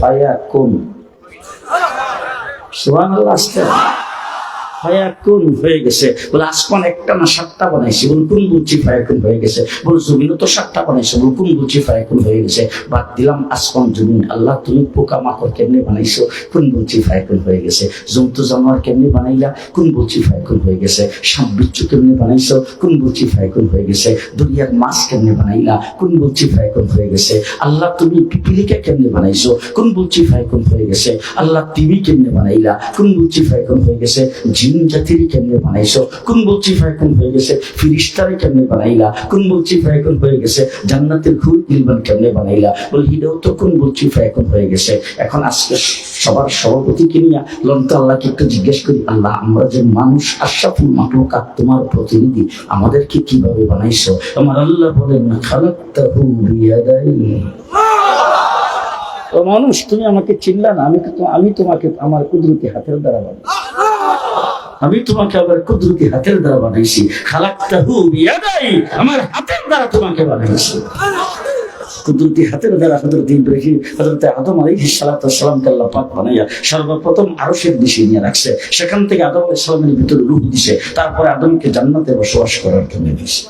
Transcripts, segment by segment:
ফায়া সুবহানাল্লাহ ফায়াকুন হয়ে গেছে? বলে আসমান একটা না সাতটা বানাইছে। বলে, কোন বুঝছি ফায়াকুন হয়ে গেছে? বলে, জমিনও তো সাতটা বানাইছে। বলে, কোন বুঝছি ফায়াকুন হয়ে গেছে? বাদ দিলাম আসমান জমিন। আল্লাহ, তুমি পোকা মাকড় কেমনে বানাইছো? কোন বুঝছি ফায়াকুন হয়ে গেছে? জন্তু জানোয়ার কেমনে বানাইলা? কোন বুঝছি ফায়াকুন হয়ে গেছে? সাপ বিচ্ছু কেমনে বানাইছো? কোন বুঝছি ফায়াকুন হয়ে গেছে? দরিয়ার মাছ কেমনে বানাইলা? কোন বুঝছি ফায়াকুন হয়ে গেছে? আল্লাহ, তুমি পিপিলিকা কেমনে বানাইছো? কোন বুঝছি ফায়াকুন হয়ে গেছে? আল্লাহ টিভি কেমনে বানাইলা? কোন বুঝছি ফায়াকুন হয়ে গেছে? জিন জাতির কেমনে বানাইছো? কোন বলছি ফায়কুন হয়ে গেছে? ফিরিস্তারে কেমনে বানাইলা? কোন বলছি ফায়কুন হয়ে গেছে? জান্নাতের হুর ইলমান কেমনে বানাইলা? বলে হিডেও তো কোন বলছি ফায়কুন হয়ে গেছে? এখন আজকে সবার সভাপতিকে নিয়ে লন্ত আল্লাহকে একটু জিজ্ঞেস করি, আল্লাহ, আমরা যে মানুষ আশাফুল মাহলুকাত তোমার প্রতিনিধি, আমাদেরকে কীভাবে বানাইছো? আমার আল্লাহ বলেন না খালাক্তাহু বিয়াদাই মানুষ, তুমি আমাকে চিনলা না, আমি আমি তোমাকে, আমার কুদরতি হাতের দ্বারা বানাই আমি তোমাকে আবার কুদরতি হাতের দ্বারা বানাইছি। খালাক্তাহু বিয়াদাই, আমার হাতের দ্বারা তোমাকে বানাইছি। কুদরতি হাতের দ্বারা হজরত ইব্রাহিম হজরত আদম আলাইহিস সালাতু সালামকে আল্লাহ পাক বানাইয়া সর্বপ্রথম আরশের দিশে নিয়ে রাখছে। সেখান থেকে আদম আলাইহিস সালামের ভিতরে রূহ দিছে। তারপরে আদমকে জান্নাতে বসবাস করার জন্য দিছে।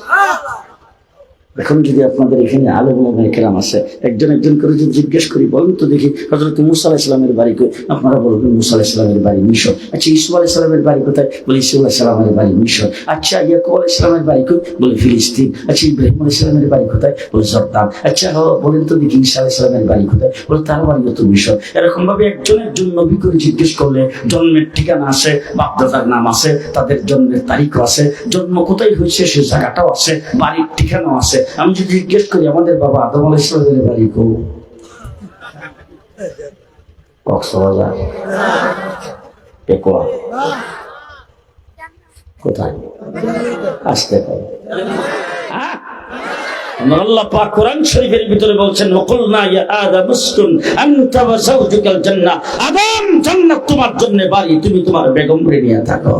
এখন যদি আপনাদের এখানে আলো কেরাম আছে, একজন একজন করে যদি জিজ্ঞেস করি, বলুন তো দেখি হজরত মুসা ইসলামের বাড়ি কই? আপনারা বলবেন মুসা ইসলামের বাড়ি মিশর। আচ্ছা ইসু আলাহ ইসলামের বাড়ি কোথায়? বলে, ইসু আলাহ ইসলামের বাড়ি মিশর। আচ্ছা ইয়াকুব আলাহ ইসলামের বাড়ি কই? বলে, ফিলিস্তিন। আচ্ছা ইব্রাহিম আলাহ ইসলামের বাড়ি কোথায়? বলে, জর্দান। আচ্ছা বলেন তো দেখি ঈসা আলাহ ইসলামের বাড়ি কোথায়? বলে, তার বাড়ি তো মিশর। এরকম ভাবে একজন একজন নবী করে জিজ্ঞেস করলে জন্মের ঠিকানা আছে, বাপদাদার নাম আছে, তাদের জন্মের তারিখও আছে, জন্ম কোথায় হয়েছে, সে জায়গাটাও আছে, বাড়ির ঠিকানাও আছে। আমি যদি জিজ্ঞেস করি, আমাদের বাবা আদম বাড়ি কো? কক্সবাজার। পেকুয়া। কোথায়? আসতে পারে। ভিতরে বলছেন তোমার জন্য বাড়ি, তুমি তোমার বেগম রে নিয়ে থাকো।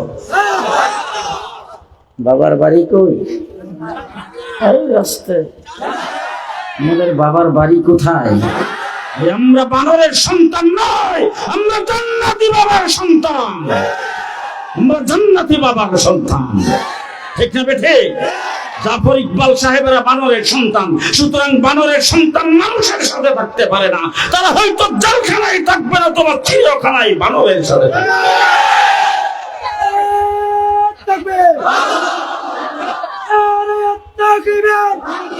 বাবার বাড়ি কই? আরে রাস্তায়। আমাদের বাবার বাড়ি কোথায়? আমরা বানরের সন্তান নয় আমরা জান্নাতি বাবার সন্তান। আমরা জান্নাতি বাবার সন্তান। ঠিক না বেঠে? জাফর ইকবাল সাহেবেরা বানরের সন্তান সুতরাং বানরের সন্তান মানুষের সাথে থাকতে পারে না। তারা হয়তো জেলখানায় থাকবে না তোমার চিরখানায় বানরের সাথে থাকবে। fucking hell!